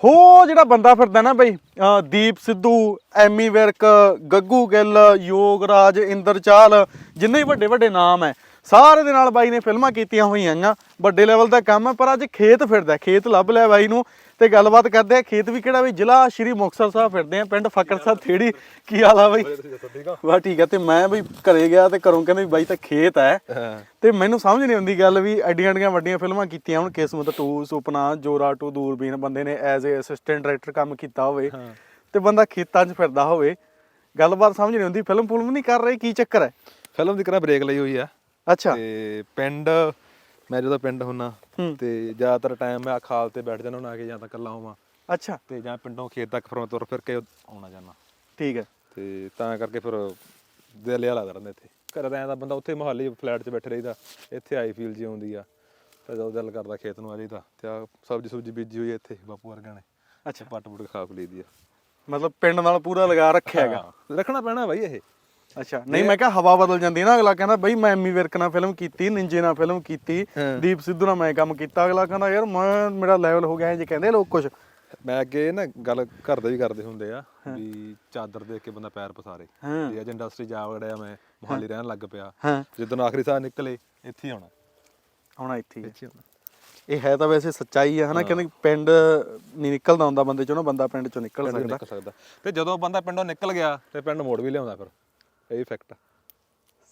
ਹੋ, ਜਿਹੜਾ ਬੰਦਾ ਫਿਰਦਾ ਨਾ ਬਈ ਦੀਪ ਸਿੱਧੂ, ਐਮੀ ਵਿਰਕ, ਗੱਗੂ ਗਿੱਲ, ਯੋਗਰਾਜ, ਇੰਦਰ ਚਾਲ, ਜਿੰਨੇ ਵੀ ਵੱਡੇ ਵੱਡੇ ਨਾਮ ਐ, ਸਾਰੇ ਦੇ ਨਾਲ ਬਾਈ ਨੇ ਫਿਲਮਾਂ ਕੀਤੀਆਂ ਹੋਈਆਂ ਆ। ਵੱਡੇ ਲੈਵਲ ਦਾ ਕੰਮ ਹੈ ਪਰ ਅੱਜ ਖੇਤ ਫਿਰਦਾ, ਖੇਤ ਲੱਭ ਲਿਆ ਬਾਈ ਨੂੰ। ਤੇ ਗੱਲਬਾਤ ਕਰਦੇ ਆ ਖੇਤ ਵੀ ਕਿਹੜਾ ਵੀ ਜ਼ਿਲ੍ਹਾ ਸ਼੍ਰੀ ਮੁਕਤਸਰ ਸਾਹਿਬ ਫਿਰਦੇ ਆ ਪਿੰਡ ਫਕਰ ਸਾਹਿਬ ਥੇੜੀ ਕੀ ਹਾਲ ਆ ਬਾਈ? ਵਾ ਠੀਕ ਆ ਤੇ ਮੈਂ ਬਈ ਘਰੇ ਗਿਆ ਤੇ ਘਰੋਂ ਕਹਿੰਦੇ ਬਾਈ ਤਾਂ ਖੇਤ ਹੈ। ਤੇ ਮੈਨੂੰ ਸਮਝ ਨਹੀਂ ਆਉਂਦੀ ਗੱਲ ਵੀ ਐਡੀਆਂ ਐਡੀਆਂ ਵੱਡੀਆਂ ਫਿਲਮਾਂ ਕੀਤੀਆਂ ਹੁਣ ਕਿਸਮਤ 2 ਸੁਪਨਾ ਜੋਰਾ 2 ਦੂਰਬੀਨ ਬੰਦੇ ਨੇ ਐਜ਼ ਅ ਅਸਿਸਟੈਂਟ ਡਾਇਰੈਕਟਰ ਕੰਮ ਕੀਤਾ ਹੋਵੇ ਤੇ ਬੰਦਾ ਖੇਤਾਂ 'ਚ ਫਿਰਦਾ ਹੋਵੇ। ਗੱਲਬਾਤ ਸਮਝ ਨਹੀਂ ਆਉਂਦੀ ਫਿਲਮ ਫੁਲਮ ਨਹੀਂ ਕਰ ਰਹੇ ਕੀ ਚੱਕਰ ਹੈ? ਫਿਲਮ ਦੀ ਕਰਾ ਬ੍ਰੇਕ ਲਈ ਹੋਈ ਆ। ਅੱਛਾ। ਤੇ ਪਿੰਡ ਮੈਂ ਜਦੋਂ ਪਿੰਡ ਹੁੰਨਾ। ਤੇ ਜ਼ਿਆਦਾਤਰ ਟਾਈਮ ਮੈਂ ਖਾਲ ਤੇ ਬੈਠ ਜਾਣਾ ਆ ਕੇ ਜਾਂ ਤਾਂ ਇਕੱਲਾ ਹੋਵਾਂ। ਅੱਛਾ। ਤੇ ਜਾਂ ਪਿੰਡੋਂ ਖੇਤ ਤੱਕ ਫਿਰ ਮੈਂ ਤੁਰ ਫਿਰ ਕੇ ਆਉਣਾ ਜਾਣਾ ਠੀਕ ਹੈ। ਤੇ ਤਾਂ ਕਰਕੇ ਫਿਰ ਦਿਲ ਜਿਹਾ ਲੱਗਦਾ ਰਹਿੰਦਾ ਇੱਥੇ। ਘਰੇ ਤਾਂ ਐਂ ਤਾਂ ਬੰਦਾ ਉੱਥੇ ਮੋਹਾਲੀ ਫਲੈਟ 'ਚ ਬੈਠੇ ਰਹੀਦਾ ਇੱਥੇ ਆਈ ਫੀਲ ਜੀ ਆਉਂਦੀ ਆ। ਤੇ ਜਦੋਂ ਦਿਲ ਕਰਦਾ ਖੇਤ ਨੂੰ ਆ ਜਾਈਦਾ ਤੇ ਆ ਸਬਜ਼ੀ ਸੁਬਜ਼ੀ ਬੀਜੀ ਹੋਈ ਆ ਇੱਥੇ ਬਾਪੂ ਵਰਗਿਆਂ ਨੇ। ਅੱਛਾ। ਪੱਟ ਪੁੱਟ ਖਾ ਲਈਦੀ ਆ। ਮਤਲਬ ਪਿੰਡ ਨਾਲ ਪੂਰਾ ਲਗਾ ਰੱਖਿਆ ਹੈਗਾ। ਰੱਖਣਾ ਪੈਣਾ ਬਾਈ ਇਹ। ਅੱਛਾ ਨਹੀਂ ਮੈਂ ਕਿਹਾ ਹਵਾ ਬਦਲ ਜਾਂਦੀ ਨਾ ਅਗਲਾ ਕਹਿੰਦਾ ਬਈ ਮੈਂ ਐਮੀ ਵਿਰਕ ਨਾਲ ਫਿਲਮ ਕੀਤੀ ਨਿੰਜੇ ਨਾਲ ਫਿਲਮ ਕੀਤੀ। ਦੀਪ ਸਿੱਧੂ ਨਾਲ ਮੈਂ ਕੰਮ ਕੀਤਾ ਅਗਲਾ ਕਹਿੰਦਾ ਯਾਰ ਮੈਂ ਮੇਰਾ ਲੈਵਲ ਹੋ ਗਿਆ ਜੇ ਕਹਿੰਦੇ ਲੋਕ ਕੁਝ ਮੈਂ ਅੱਗੇ ਨਾ ਗੱਲ ਘਰ ਦੇ ਵੀ ਕਰਦੇ ਹੁੰਦੇ ਆ ਵੀ ਚਾਦਰ ਦੇਖ ਕੇ ਬੰਦਾ ਪੈਰ ਪਸਾਰੇ। ਤੇ ਅੱਜ ਇੰਡਸਟਰੀ ਜਾ ਵੜਿਆ ਮੈਂ ਮੋਹਾਲੀ ਰਹਿਣ ਲੱਗ ਪਿਆ। ਜਦੋਂ ਆਖਰੀ ਸਾਹ ਨਿਕਲੇ ਇੱਥੇ ਆਉਣਾ। ਹੁਣ ਇੱਥੇ ਹੀ ਆਉਣਾ। ਇਹ ਹੈ ਤਾਂ ਵੈਸੇ ਸੱਚਾਈ ਹੈ ਹਨਾ ਕਹਿੰਦੇ ਪਿੰਡ ਨਹੀਂ ਨਿਕਲਦਾ ਹੁੰਦਾ ਬੰਦੇ ਚੋਂ ਨਾ ਬੰਦਾ ਪਿੰਡ ਚੋਂ ਨਿਕਲ ਸਕਦਾ। ਤੇ ਜਦੋਂ ਬੰਦਾ ਪਿੰਡੋਂ ਨਿਕਲ ਗਿਆ ਤੇ ਪਿੰਡ ਮੋੜ ਵੀ ਲਿਆਉਂਦਾ ਫਿਰ। ਇਹ ਫੈਕਟ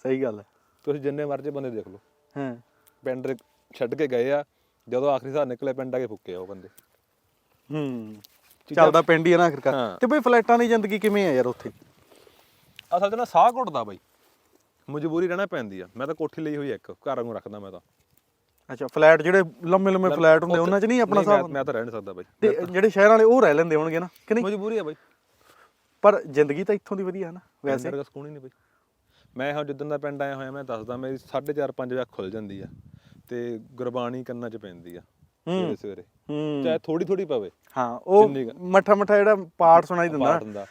ਸਹੀ ਗੱਲ ਹੈ। ਤੁਸੀਂ ਜਿੰਨੇ ਮਰਜ਼ੀ ਬੰਦੇ ਦੇਖ ਲਓ। ਹਾਂ। ਪਿੰਡ ਛੱਡ ਕੇ ਗਏ ਆ ਜਦੋਂ ਆਖਰੀ ਸਾਹ ਨਿਕਲੇ ਪਿੰਡ ਆ ਕੇ ਫੁੱਕੇ ਆ ਉਹ ਬੰਦੇ। ਹੂੰ। ਚੱਲਦਾ ਪਿੰਡ ਹੀ ਹੈ ਨਾ ਆਖਿਰਕਾਰ। ਤੇ ਬਈ ਫਲੈਟਾਂ ਦੀ ਜ਼ਿੰਦਗੀ ਕਿਵੇਂ ਹੈ ਯਾਰ ਉੱਥੇ? ਅਸਲ 'ਚ ਨਾ ਸਾਹ ਘੁੱਟਦਾ ਬਾਈ। ਮਜਬੂਰੀ ਰਹਿਣਾ ਪੈਂਦੀ ਆ। ਮੈਂ ਤਾਂ ਕੋਠੀ ਲਈ ਹੋਈ ਆ ਇੱਕ ਘਰ ਨੂੰ ਰੱਖਦਾ ਮੈਂ ਤਾਂ। ਅੱਛਾ ਫਲੈਟ ਜਿਹੜੇ ਲੰਮੇ ਲੰਮੇ ਫਲੈਟ ਹੁੰਦੇ ਉਹਨਾਂ 'ਚ ਨਹੀਂ ਆਪਣਾ ਹਿਸਾਬ ਮੈਂ ਤਾਂ ਰਹਿ ਨਹੀਂ ਸਕਦਾ ਬਾਈ। ਤੇ ਜਿਹੜੇ ਸ਼ਹਿਰਾਂ ਵਾਲੇ ਉਹ ਰਹਿ ਲੈਂਦੇ ਹੋਣਗੇ ਨਾ ਕਿ ਨਹੀਂ? ਮਜਬੂਰੀ ਆ ਬਾਈ। ਪਰ ਜ਼ਿੰਦਗੀ ਤਾਂ ਇੱਥੋਂ ਦੀ ਵਧੀਆ ਹੈ ਨਾ ਵੈਸੇ। ਵਰਗਾ ਸਕੂਨ ਹੀ ਨਹੀਂ ਬਈ। ਮੈਂ ਹਾਂ ਜਿੱਦਣ ਦਾ ਪਿੰਡ ਆਇਆ ਹੋਇਆ ਮੈਂ ਦੱਸਦਾ ਮੇਰੀ 4:30 5 ਵਜੇ ਖੁੱਲ ਜਾਂਦੀ ਆ ਤੇ ਗੁਰਬਾਣੀ ਕੰਨਾਂ 'ਚ ਪੈਂਦੀ ਆ ਸਵੇਰੇ ਸਵੇਰੇ। ਚਾਹੇ ਥੋੜੀ ਥੋੜੀ ਪਵੇ। ਹਾਂ ਉਹ ਮੱਠਾ ਮੱਠਾ ਜਿਹੜਾ ਪਾਠ ਸੁਣਾਈ ਦਿੰਦਾ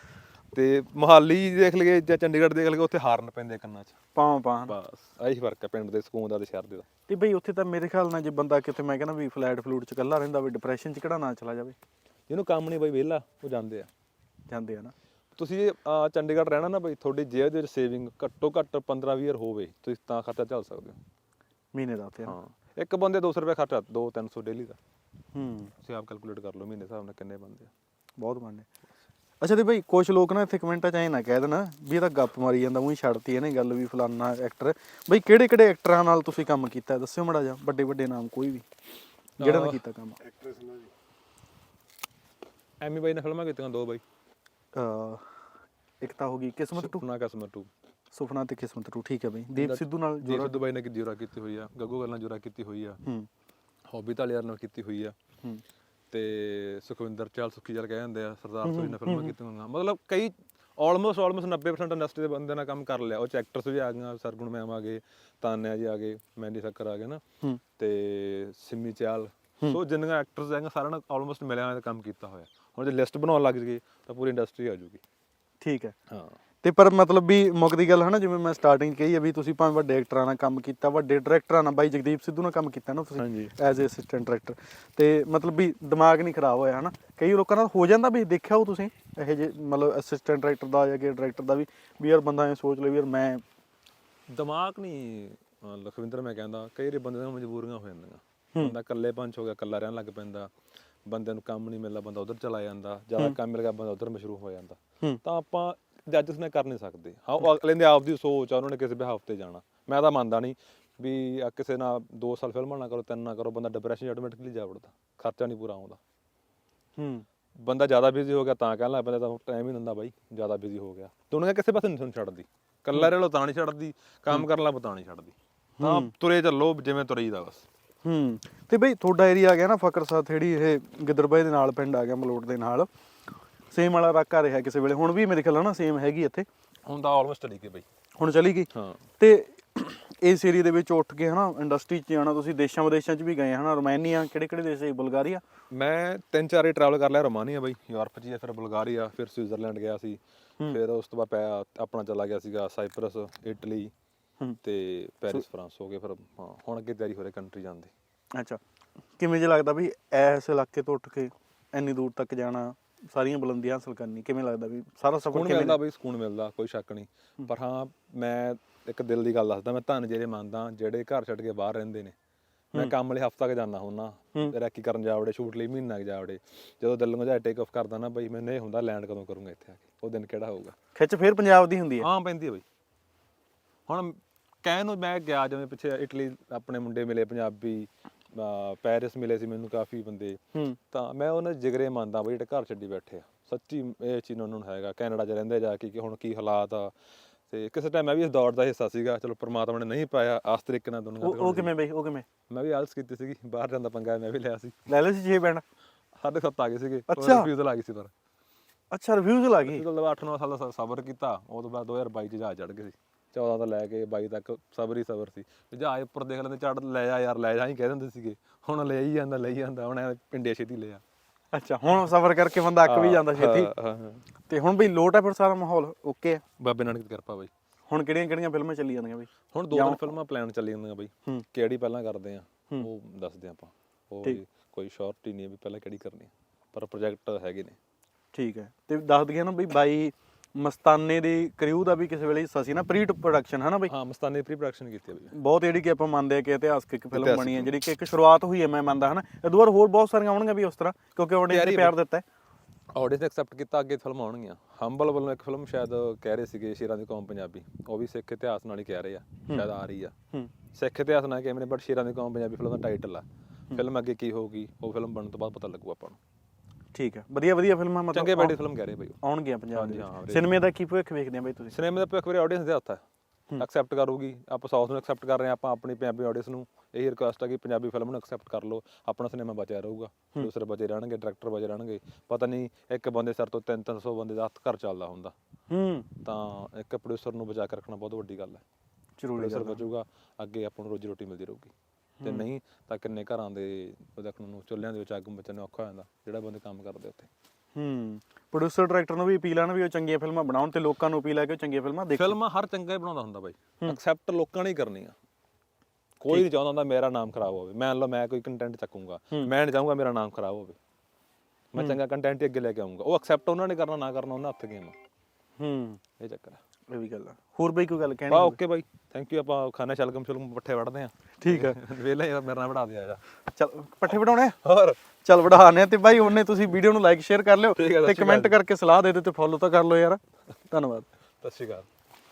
ਤੇ ਮੋਹਾਲੀ ਦੇਖ ਲਈਏ ਜਾਂ ਚੰਡੀਗੜ੍ਹ ਦੇਖ ਲਈਏ ਉੱਥੇ ਹਾਰਨ ਪੈਂਦੇ ਕੰਨਾਂ 'ਚ। ਪਾਂ ਪਾਂ ਬਸ ਆਹੀ ਫ਼ਰਕ ਹੈ ਪਿੰਡ ਦੇ ਸਕੂਨ ਦਾ ਤੇ ਸ਼ਹਿਰ ਦੇ ਦਾ। ਤੇ ਬਈ ਉੱਥੇ ਤਾਂ ਮੇਰੇ ਖਿਆਲ ਨਾਲ ਜੇ ਬੰਦਾ ਕਿਤੇ ਮੈਂ ਕਹਿੰਦਾ ਵੀ ਫਲੈਟ ਫਲੂਟ ਚ ਇਕੱਲਾ ਰਹਿੰਦਾ ਵੀ ਡਿਪਰੈਸ਼ਨ ਚ ਕਿਹੜਾ ਨਾ ਚਲਾ ਜਾਵੇ? ਜਿਹਨੂੰ ਕੰਮ ਨਹੀਂ ਬਈ ਵਿਹਲਾ ਉਹ ਜਾਂਦੇ ਆ। ਜਾਂਦੇ ਆ ਨਾ। ਤੁਸੀਂ ਜੇ, ਅਹ, ਚੰਡੀਗੜ੍ਹ ਰਹਿਣਾ ਨਾ ਬਈ ਤੁਹਾਡੀ ਜੇਬ ਦੇ ਵਿੱਚ ਸੇਵਿੰਗ ਘੱਟੋ ਘੱਟ 15 20 ਹੋਵੇ ਤੁਸੀਂ ਤਾਂ ਖਰਚਾ ਚੱਲ ਸਕਦੇ ਹੋ। ਮਹੀਨੇ ਦਾ ਉੱਥੇ। ਨਾ। ਹਾਂ। ਇੱਕ ਬੰਦੇ 200 ਰੁਪਏ ਖਰਚਾ 2 300 ਡੇਲੀ ਦਾ। ਹੂੰ। ਤੁਸੀਂ ਆਪ ਕੈਲਕੂਲੇਟ ਕਰ ਲਓ ਮਹੀਨੇ ਹਿਸਾਬ ਨਾਲ ਕਿੰਨੇ ਬੰਦੇ ਆ। ਬਹੁਤ ਮੰਨੇ ਅੱਛਾ ਤੇ ਬਈ ਕੁਝ ਲੋਕ ਨਾ ਇੱਥੇ ਕਮੈਂਟਾਂ ਚ ਐ ਨਾ ਕਹਿ ਦੇਣ ਵੀ ਇਹ ਤਾਂ ਗੱਪ ਮਾਰੀ ਜਾਂਦਾ ਉਹੀ ਛੱਡਤੀ ਇਹਨੇ ਗੱਲ ਵੀ ਫਲਾਨਾ ਐਕਟਰ ਬਈ ਕਿਹੜੇ ਕਿਹੜੇ ਐਕਟਰਾਂ ਨਾਲ ਤੁਸੀਂ ਕੰਮ ਕੀਤਾ ਹੈ? ਦੱਸਿਓ ਮੜਾ ਜਾ ਵੱਡੇ ਵੱਡੇ ਨਾਮ ਕੋਈ ਵੀ। ਜਿਹੜਾ ਨੇ ਕੀਤਾ ਕੰਮ। ਐਮੀ ਬਾਈ ਨੇ ਫਿਲਮਾਂ ਕੀਤੀਆਂ ਦੋ ਬਾਈ। ਇੱਕ ਤਾਂ ਹੋ ਗਈ ਕਿਸਮਤ ਟੂ। ਸੁਪਨਾ ਕਸਮ ਟੂ। ਸੁਪਨਾ ਤੇ ਕਿਸਮਤ ਟੂ ਠੀਕ ਹੈ ਬਈ। ਦੀਪ ਸਿੱਧੂ ਨਾਲ ਜੀ ਸਿੱਧੂ ਬਾਈ ਨੇ ਕਿ ਜੁਰਾ ਕੀਤੀ ਹੋਈ ਆ ਗੱਗੂ ਗੱਲ ਨਾਲ ਜੁਰਾ ਕੀਤੀ ਹੋਈ ਆ। ਹੂੰ। ਹੌਬੀ ਤਾਲੀਆਰ ਨਾਲ ਕੀਤੀ ਹੋਈ ਆ। ਹੂੰ। ਤੇ ਸੁਖਵਿੰਦਰ ਚਾਲ ਸੁੱਖੀ ਜਲ ਕਹਿ ਜਾਂਦੇ ਆ ਸਰਦਾਰ ਸੋਰੀ ਨਾਲ ਫਿਲਮਾਂ ਕੀਤੀਆਂ ਹੋਈਆਂ। ਮਤਲਬ ਕਈ ਆਲਮੋਸਟ ਆਲਮੋਸਟ 90% ਇੰਡਸਟਰੀ ਦੇ ਬੰਦੇ ਨਾਲ ਕੰਮ ਕਰ ਲਿਆ। ਉਹ ਚ ਐਕਟਰਸ ਵੀ ਆ ਗਏ ਸਰਗੁਣ ਮੈਮ ਆ ਗਏ ਤਾਨਿਆ ਜੀ ਆ ਗਏ ਮਹਿੰਦੀ ਸੱਕਰ ਆ ਗਏ ਨਾ। ਤੇ ਸਿੰਮੀ ਚਾਲ। ਸੋ ਜਿੰਨੀਆਂ ਐਕਟਰਸ ਹੈਗੇ ਸਾਰਿਆਂ ਨਾਲ ਆਲਮੋਸਟ ਮਿਲਿਆ ਹੋਇਆ ਕੰਮ ਕੀਤਾ ਹੋਇਆ। ਹੁਣ ਜੇ ਲਿਸਟ ਬਣਾਉਣ ਲੱਗ ਜਗੇ ਤਾਂ ਪੂਰੀ ਇੰਡਸਟਰੀ ਆ ਜੂਗੀ ਠੀਕ ਹੈ। ਹਾਂ। ਤੇ ਪਰ ਮਤਲਬ ਵੀ ਮੁੱਕਦੀ ਗੱਲ ਹਨਾ ਜਿਵੇਂ ਮੈਂ ਸਟਾਰਟਿੰਗ ਕਹੀ ਹੈ ਵੀ ਤੁਸੀਂ ਭਾਵੇਂ ਵੱਡੇ ਐਕਟਰਾਂ ਨਾਲ ਕੰਮ ਕੀਤਾ ਵੱਡੇ ਡਾਇਰੈਕਟਰਾਂ ਨਾਲ ਬਾਈ ਜਗਦੀਪ ਸਿੱਧੂ ਨਾਲ ਕੰਮ ਕੀਤਾ ਨਾ ਤੁਸੀਂ। ਐਜ਼ ਅ ਅਸਿਸਟੈਂਟ ਡਾਇਰੈਕਟਰ ਤੇ ਮਤਲਬ ਵੀ ਦਿਮਾਗ ਨਹੀਂ ਖਰਾਬ ਹੋਇਆ ਹਨਾ। ਕਈ ਲੋਕਾਂ ਨਾਲ ਹੋ ਜਾਂਦਾ ਵੀ ਦੇਖਿਆ ਹੋ ਤੁਸੀਂ ਇਹ ਜੇ ਮਤਲਬ ਅਸਿਸਟੈਂਟ ਡਾਇਰੈਕਟਰ ਦਾ ਜਾਂ ਕਿ ਡਾਇਰੈਕਟਰ ਦਾ ਵੀ ਵੀ ਯਾਰ ਬੰਦਾ ਐ ਸੋਚ ਲੇ ਵੀ ਯਾਰ ਮੈਂ ਦਿਮਾਗ ਨਹੀਂ ਲਖਵਿੰਦਰ ਮੈਂ ਕਹਿੰਦਾ ਕਈ ਵਾਰੀ ਬੰਦੇ ਦੀਆਂ ਮਜਬੂਰੀਆਂ ਹੋ ਜਾਂਦੀਆਂ। ਬੰਦਾ ਇਕੱਲੇ ਪੰਚ ਹੋ ਗਿਆ ਇਕੱਲਾ ਰਹਿਣ ਲੱਗ ਪੈਂਦਾ। ਬੰਦੇ ਨੂੰ ਕੰਮ ਨਹੀਂ ਮਿਲਦਾ ਬੰਦਾ ਉਧਰ ਚਲਾ ਜਾਂਦਾ ਜ਼ਿਆਦਾ ਕੰਮ ਮਿਲ ਗਿਆ ਬੰਦਾ ਉਧਰ ਮਸ਼ਰੂਫ ਹੋ ਜਾਂਦਾ। ਤਾਂ ਆਪਾਂ ਜੱਜਸ ਨੇ ਕਰ ਨਹੀਂ ਸਕਦੇ। ਹਾਂ ਉਹ ਅਗਲੇ ਦੇ ਆਪ ਦੀ ਸੋਚ ਆ ਉਹਨਾਂ ਨੇ ਕਿਸੇ ਬਿਹਾਫ ਤੇ ਜਾਣਾ। ਮੈਂ ਤਾਂ ਮੰਨਦਾ ਨਹੀਂ ਵੀ ਆ ਕਿਸੇ ਨਾਲ 2 ਸਾਲ ਫਿਲਮਾਂ ਨਾ ਕਰੋ ਤਿੰਨ ਨਾ ਕਰੋ ਬੰਦਾ ਡਿਪਰੈਸ਼ਨ ਆਟੋਮੈਟਿਕਲੀ ਜਾ ਵੜਦਾ। ਖਰਚਾ ਨਹੀਂ ਪੂਰਾ ਆਉਂਦਾ। ਹੂੰ। ਬੰਦਾ ਜ਼ਿਆਦਾ ਬਿਜ਼ੀ ਹੋ ਗਿਆ ਤਾਂ ਕਹਿਣ ਲੱਗ ਪੈਂਦਾ ਤਾਂ ਟਾਈਮ ਹੀ ਨਹੀਂ ਦਿੰਦਾ ਬਾਈ ਜ਼ਿਆਦਾ ਬਿਜ਼ੀ ਹੋ ਗਿਆ। ਤੇ ਉਹਨਾਂ ਨੇ ਕਿਸੇ ਪਾਸੇ ਨਹੀਂ ਛੱਡਦੀ। ਕੱਲਾ ਰਹਿ ਲੋ ਤਾਂ ਨਹੀਂ ਛੱਡਦੀ ਕੰਮ ਕਰਨ ਲੱਗ ਤਾਂ ਨਹੀਂ ਛੱਡਦੀ। ਤਾਂ ਤੁਰੇ ਚੱਲੋ ਜਿਵੇਂ ਤੁਰੀਦਾ ਬਸ। ਹੂੰ। ਤੇ ਬਈ ਤੁਹਾਡਾ ਏਰੀਆ ਆ ਗਿਆ ਨਾ ਫਕਰ ਸਾਥ ਜਿਹੜੀ ਇਹ ਗਿੱਦਰਬਾਈ ਦੇ ਨਾਲ ਪਿੰਡ ਆ ਗਿਆ ਮਲੋਟ ਦੇ ਨਾਲ। ਸੇਮ ਵਾਲਾ ਰਾਕਾ ਰਿਹਾ ਕਿਸੇ ਵੇਲੇ। ਹੁਣ ਵੀ ਮੇਰੇ ਖਿਆਲ ਨਾਲ ਸੇਮ ਹੈਗੀ ਇੱਥੇ। ਹੁਣ ਤਾਂ ਆਲਮੋਸਟ ਚਲੀ ਗਈ ਬਾਈ। ਹੁਣ ਚਲੀ ਗਈ? ਹਾਂ। ਤੇ ਇਸ ਏਰੀਆ ਦੇ ਵਿੱਚ ਉੱਠ ਕੇ ਹਨਾ ਇੰਡਸਟਰੀ 'ਚ ਜਾਣਾ ਤੁਸੀਂ ਦੇਸ਼ਾਂ ਵਿਦੇਸ਼ਾਂ 'ਚ ਵੀ ਗਏ ਹਨਾ ਰੋਮਾਨੀਆ ਕਿਹੜੇ ਕਿਹੜੇ ਦੇਸ਼ ਹੈ? ਬੁਲਗਾਰੀਆ? ਮੈਂ ਤਿੰਨ ਚਾਰ ਹੀ ਟਰੈਵਲ ਕਰ ਲਿਆ ਰੋਮਾਨੀਆ ਬਾਈ। ਯੂਰਪ 'ਚ ਹੀ ਆ, ਫਿਰ ਬੁਲਗਾਰੀਆ ਫਿਰ ਸਵਿਟਜ਼ਰਲੈਂਡ ਗਿਆ ਸੀ। ਫਿਰ ਉਸ ਤੋਂ ਬਾਅਦ ਪਿਆ ਆਪਣਾ ਚਲਾ ਗਿਆ ਸੀਗਾ ਸਾਈਪਰਸ ਇਟਲੀ ਹੂੰ। ਤੇ ਪੈਰਿਸ ਫਰਾਂਸ ਹੋ ਗਏ ਫਿਰ ਹਾਂ ਹੁਣ ਅੱਗੇ ਤਿਆਰੀ ਹੋ ਰਹੀ ਕੰਟਰੀ ਜਾਣ ਦੀ। ਅੱਛਾ। ਕਿਵੇਂ ਜੇ ਲੱਗਦਾ ਵੀ ਐਸ ਇਲਾਕੇ ਤੋਂ ਉੱਠ ਕੇ ਇੰਨੀ ਦੂਰ ਤੱਕ ਜਾਣਾ ਸਾਰੀਆਂ ਬੁਲੰਦੀਆਂ ਹਾਸਲ ਕਰਨੀ ਕਿਵੇਂ ਲੱਗਦਾ ਵੀ ਸਾਰਾ ਸਫ਼ਰ ਕਿਵੇਂ ਮਿਲਦਾ ਬਈ ਸਕੂਨ ਮਿਲਦਾ ਕੋਈ ਸ਼ੱਕ ਨਹੀਂ। ਪਰ ਹਾਂ ਮੈਂ ਇੱਕ ਦਿਲ ਦੀ ਗੱਲ ਦੱਸਦਾ ਮੈਂ ਧੰਨ ਜਿਹੜੇ ਮੰਨਦਾ ਜਿਹੜੇ ਘਰ ਛੱਡ ਕੇ ਬਾਹਰ ਰਹਿੰਦੇ ਨੇ। ਮੈਂ ਕੰਮ ਲਈ ਹਫਤਾ ਕ ਜਾਂਦਾ ਹੁੰਨਾ ਰੈਕੀ ਕਰਨ ਜਾਵੜੇ ਸ਼ੂਟ ਲਈ ਮਹੀਨਾ ਕ ਜਾਵੜੇ ਜਦੋਂ ਦਿਲ ਨੂੰ ਜਾ ਟੇਕ ਆਫ ਕਰਦਾ ਨਾ ਬਈ ਮੈਨੂੰ ਇਹ ਹੁੰਦਾ ਲੈਂਡ ਕਦੋਂ ਕਰੂੰਗਾ ਇੱਥੇ ਆ ਕੇ? ਉਹ ਦਿਨ ਕਿਹੜਾ ਹੋਊਗਾ? ਖਿੱਚ ਫੇਰ ਪੰਜਾਬ ਦੀ ਹੁੰਦੀ ਹੈ। ਹਾਂ ਪੈਂਦੀ ਹੈ ਬਈ। ਹੁਣ ਕਹਿਣ ਨੂੰ ਮੈਂ ਗਿਆ ਜਿਵੇਂ ਪਿੱਛੇ ਇਟਲੀ ਆਪਣੇ ਮੁੰਡੇ ਮਿਲੇ ਪੰਜਾਬੀ ਅਹ ਪੈਰਿਸ ਮਿਲੇ ਸੀ ਮੈਨੂੰ ਕਾਫੀ ਬੰਦੇ। ਹੂੰ। ਤਾਂ ਮੈਂ ਉਹਨਾਂ ਦੇ ਜਿਗਰੇ ਮੰਨਦਾ ਬਈ ਜਿਹੜੇ ਘਰ ਛੱਡੀ ਬੈਠੇ ਆ। ਸੱਚੀ ਇਹ ਚੀਜ਼ ਉਹਨਾਂ ਨੂੰ ਹੈਗਾ ਕੈਨੇਡਾ 'ਚ ਰਹਿੰਦੇ ਜਾ ਕੇ ਕਿ ਹੁਣ ਕੀ ਹਾਲਾਤ ਆ। ਤੇ ਕਿਸੇ ਟਾਈਮ ਮੈਂ ਵੀ ਇਸ ਦੌੜ ਦਾ ਹਿੱਸਾ ਸੀਗਾ ਚਲੋ ਪ੍ਰਮਾਤਮਾ ਨੇ ਨਹੀਂ ਪਾਇਆ ਆਸ ਤਰੀਕੇ ਨਾਲ ਤੁਹਾਨੂੰ ਉਹ ਉਹ ਕਿਵੇਂ ਬਈ ਉਹ ਕਿਵੇਂ? ਮੈਂ ਵੀ ਆਲਸ ਕੀਤੀ ਸੀਗੀ ਬਾਹਰ ਜਾਂਦਾ ਪੰਗਾ ਮੈਂ ਵੀ ਲਿਆ ਸੀ। ਲੈ ਲੈ ਸੀ 6 ਬੈਂਡ ਸਾਢੇ ਸੱਤ ਆ ਗਏ ਸੀਗੇ ਅੱਛਾ। ਰਿਫਿਊਜ਼ਲ ਆ ਗਈ ਸੀ ਪਰ। ਅੱਛਾ ਰਿਵਿਊਜ਼ ਲੱਗ ਗਈ? ਰਿਫਿਊਜ਼ਲ ਦਾ 8-9 ਸਾਲ ਦਾ ਸਬਰ ਕੀਤਾ ਉਹ ਤੋਂ ਬਾਅਦ 2022 ਚ ਜਹਾਜ਼ ਚੜ ਗਏ ਸੀ। 14 ਤੋਂ ਲੈ ਕੇ 22 ਤੱਕ ਸਬਰ ਹੀ ਸਬਰ ਸੀ। ਜਹਾਜ਼ ਉੱਪਰ ਦੇਖ ਲੈਂਦੇ ਚੜ ਲੈ ਜਾ ਯਾਰ ਲੈ ਜਾ ਹੀ ਕਹਿ ਦਿੰਦੇ ਸੀਗੇ। ਹੁਣ ਲੈ ਹੀ ਜਾਂਦਾ ਲਈ ਜਾਂਦਾ ਹੁਣ ਐਵੇਂ ਪਿੰਡੇ ਛੇਤੀ ਲਿਆ ਅੱਛਾ ਹੁਣ ਸਫ਼ਰ ਕਰਕੇ ਬੰਦਾ ਅੱਕ ਵੀ ਜਾਂਦਾ ਛੇਤੀ। ਹਾਂ, ਹਾਂ, ਹਾਂ। ਤੇ ਹੁਣ ਬਈ ਲੋਟ ਹੈ ਫਿਰ ਸਾਰਾ ਮਾਹੌਲ ਓਕੇ ਹੈ ਬਾਬੇ ਨਾਨਕ ਦੀ ਕਿਰਪਾ ਬਾਈ। ਹੁਣ ਕਿਹੜੀਆਂ ਕਿਹੜੀਆਂ ਫਿਲਮਾਂ ਚੱਲੀ ਜਾਂਦੀਆਂ ਬਈ? ਹੁਣ ਦੋ ਤਿੰਨ ਫਿਲਮਾਂ ਪਲਾਨ ਚੱਲੀ ਜਾਂਦੀਆਂ ਬਾਈ। ਹੂੰ। ਕਿਹੜੀ ਪਹਿਲਾਂ ਕਰਦੇ ਆ ਉਹ ਦੱਸਦੇ ਆਪਾਂ। ਉਹ। ਕੋਈ ਸ਼ੋਰਟ ਹੀ ਨਹੀਂ ਹੈ ਵੀ ਪਹਿਲਾਂ ਕਿਹੜੀ ਕਰਨੀ ਆ। ਪਰ ਪ੍ਰੋਜੈਕਟ ਹੈਗੇ ਨੇ। ਠੀਕ ਹੈ। ਤੇ ਦੱਸ ਦਈਏ ਨਾ ਬਈ ਬਾਈ ਮਸਤਾਨੇ ਦੀ ਕਰਿਊ ਦਾ ਵੀ ਕਿਸੇ ਵੇਲੇ ਹਿੱਸਾ ਸੀ ਨਾ ਪ੍ਰੀ ਪ੍ਰੋਡਕਸ਼ਨ ਹਨਾ ਬਈ? ਹਾਂ ਮਸਤਾਨੇ ਦੀ ਪ੍ਰੀ ਪ੍ਰੋਡਕਸ਼ਨ ਕੀਤੀ ਹੈ ਬਈ। ਬਹੁਤ ਜਿਹੜੀ ਕਿ ਆਪਾਂ ਮੰਨਦੇ ਆ ਕਿ ਇਤਿਹਾਸਕ ਇੱਕ ਫਿਲਮ ਬਣੀ ਹੈ ਜਿਹੜੀ ਕਿ ਇੱਕ ਸ਼ੁਰੂਆਤ ਹੋਈ ਹੈ ਮੈਂ ਮੰਨਦਾ ਹਨਾ? ਇਦੋਂ ਬਾਅਦ ਹੋਰ ਬਹੁਤ ਸਾਰੀਆਂ ਆਉਣਗੀਆਂ ਵੀ ਉਸ ਤਰ੍ਹਾਂ ਕਿਉਂਕਿ ਆਡੀਅנס ਨੇ ਪਿਆਰ ਦਿੱਤਾ ਹੈ। ਆਡੀਅנס ਨੇ ਐਕਸੈਪਟ ਕੀਤਾ ਅੱਗੇ ਫਿਲਮ ਆਉਣਗੀਆਂ। ਹੰਬਲ ਵੱਲੋਂ ਇੱਕ ਫਿਲਮ ਸ਼ਾਇਦ ਕਹਿ ਰਹੇ ਸੀਗੇ ਸ਼ੇਰਾਂ ਦੀ ਕੌਮ ਪੰਜਾਬੀ। ਉਹ ਵੀ ਸਿੱਖ ਇਤਿਹਾਸ ਨਾਲ ਹੀ ਕਹਿ ਰਹੇ ਆ ਸ਼ਾਇਦ ਆ ਰਹੀ ਆ। ਸਿੱਖ ਇਤਿਹਾਸ ਨਾਲ ਕਿਵੇਂ ਨੇ ਬਟ ਸ਼ੇਰਾਂ ਦੀ ਕੌਮ ਪੰਜਾਬੀ ਫਿਲਮ ਦਾ ਟਾਈਟਲ ਆ। ਫਿਲਮ ਅੱਗੇ ਕੀ ਹੋਊਗੀ ਉਹ ਫਿਲਮ ਬਣਨ ਤੋਂ ਬਾਅਦ ਪਤਾ ਲੱਗੂ ਆਪਾਂ ਨੂੰ। ਠੀਕ ਹੈ। ਵਧੀਆ ਵਧੀਆ ਫਿਲਮਾਂ ਮਤਲਬ ਚੰਗੇ ਬੈਠੇ ਫਿਲਮ ਕਹਿ ਰਹੇ ਬਾਈ ਆਉਣਗੀਆਂ ਪੰਜਾਬ ਦੇ ਸਿਨੇਮੇ ਦਾ ਕੀ ਭਵਿੱਖ ਵੇਖਦੇ ਆ ਬਾਈ ਤੁਸੀਂ? ਸਿਨੇਮੇ ਦਾ ਭਵਿੱਖ ਵੀਰੇ ਆਡੀਅנס ਦੇ ਹੈ। ਐਕਸੈਪਟ ਕਰੂਗੀ। ਆਪਾਂ ਸਾਊਥ ਨੂੰ ਐਕਸੈਪਟ ਕਰ ਰਹੇ ਆ ਆਪਾਂ ਆਪਣੀ ਪੰਜਾਬੀ ਆਡੀਅנס ਨੂੰ ਇਹ ਰਿਕੁਐਸਟ ਆ ਕਿ ਪੰਜਾਬੀ ਫਿਲਮ ਨੂੰ ਐਕਸੈਪਟ ਕਰ ਲਓ। ਆਪਣਾ ਸਿਨੇਮਾ ਬਚਿਆ ਰਹੂਗਾ। ਦੂਸਰੇ ਬਚੇ ਰਹਿਣਗੇ ਡਾਇਰੈਕਟਰ ਬਚੇ ਰਹਿਣਗੇ। ਪਤਾ ਨਹੀਂ ਇੱਕ ਬੰਦੇ ਸਰ ਤੋਂ 3-300 ਬੰਦੇ ਦਾ ਹੱਥ ਘਰ ਚੱਲਦਾ ਹੁੰਦਾ। ਹੂੰ। ਤਾਂ ਇੱਕ ਪ੍ਰੋਡਿਊਸਰ ਨੂੰ ਬਚਾ ਕੇ ਰੱਖਣਾ ਬਹੁਤ ਵੱਡੀ ਗੱਲ ਹੈ। ਜ਼ਰੂਰੀ ਹੈ ਬਚੂਗਾ ਅੱਗੇ ਆਪਾਂ ਨੂੰ ਰੋਜੀ ਰੋਟੀ ਮਿਲਦੀ ਰਹੂਗੀ। ਤੇ ਨਹੀਂ ਤਾਂ ਕਿੰਨੇ ਘਰਾਂ ਦੇ ਨੂੰ ਚੁੱਲ੍ਹਿਆਂ ਦੇ ਵਿੱਚ ਅੱਗ ਮਚਣ ਨੂੰ ਔਖਾ ਹੋ ਜਾਂਦਾ ਜਿਹੜਾ ਬੰਦੇ ਕੰਮ ਕਰਦੇ ਉੱਥੇ। ਹੂੰ। ਪ੍ਰੋਡਿਊਸਰ ਡਾਇਰੈਕਟਰ ਨੂੰ ਵੀ ਅਪੀਲ ਆ ਨਾ ਵੀ ਉਹ ਚੰਗੀਆਂ ਫਿਲਮਾਂ ਬਣਾਉਣ ਤੇ ਲੋਕਾਂ ਨੂੰ ਅਪੀਲ ਆ ਕਿ ਉਹ ਚੰਗੀਆਂ ਫਿਲਮਾਂ ਦੇਖਣ। ਫਿਲਮ ਹਰ ਚੰਗਾ ਹੀ ਬਣਾਉਂਦਾ ਹੁੰਦਾ ਬਾਈ। ਐਕਸੈਪਟ ਲੋਕਾਂ ਨੇ ਹੀ ਕਰਨੀ ਆ ਕੋਈ ਨਹੀਂ ਚਾਹੁੰਦਾ ਹੁੰਦਾ ਮੇਰਾ ਨਾਮ ਖਰਾਬ ਹੋਵੇ। ਮੈਂ ਲਓ ਮੈਂ ਕੋਈ ਕੰਟੈਂਟ ਚੱਕੂੰਗਾ। ਮੈਂ ਨਹੀਂ ਚਾਹੂੰਗਾ ਮੇਰਾ ਨਾਮ ਖਰਾਬ ਹੋਵੇ। ਮੈਂ ਚੰਗਾ ਕੰਟੈਂਟ ਹੀ ਅੱਗੇ ਲੈ ਕੇ ਆਉਂਗਾ ਉਹ ਐਕਸੈਪਟ ਉਹਨਾਂ ਨੇ ਕਰਨਾ ਨਾ ਕਰਨਾ ਉਹਨਾਂ ਹੱਥ ਗੇਮ ਹੂੰ। ਇਹ ਚੱਕਰ ਆ। ਇਹ ਵੀ ਗੱਲ ਆ। ਹੋਰ ਬਈ ਕੋਈ ਗੱਲ ਕਹਿਣੀ ਬਾ ਓਕੇ ਬਾਈ। ਥੈਂਕ ਯੂ ਆਪਾਂ ਖਾਣਾ ਸ਼ਲਗਮ ਸ਼ਲਗਮ ਪੱਠੇ ਵੜਦੇ ਆ। ਠੀਕ ਹੈ ਵੇਲੇ ਯਾਰ ਮੇਰੇ ਨਾਲ ਵੜਾ ਦੇ ਆ ਜਾ। ਚਲ ਪੱਠੇ ਵਡਾਉਣੇ ਆ? ਹੋਰ? ਚਲ ਵਡਾਣੇ ਆ ਤੇ ਬਾਈ ਉਹਨੇ ਤੁਸੀਂ ਵੀਡੀਓ ਨੂੰ ਲਾਈਕ ਸ਼ੇਅਰ ਕਰ ਲਿਓ ਤੇ ਕਮੈਂਟ ਕਰਕੇ ਸਲਾਹ ਦੇ ਦਿਓ ਤੇ ਫੋਲੋ ਤਾਂ ਕਰ ਲਓ ਯਾਰ। ਧੰਨਵਾਦ। ਸਤਿ ਸ਼੍ਰੀ ਅਕਾਲ।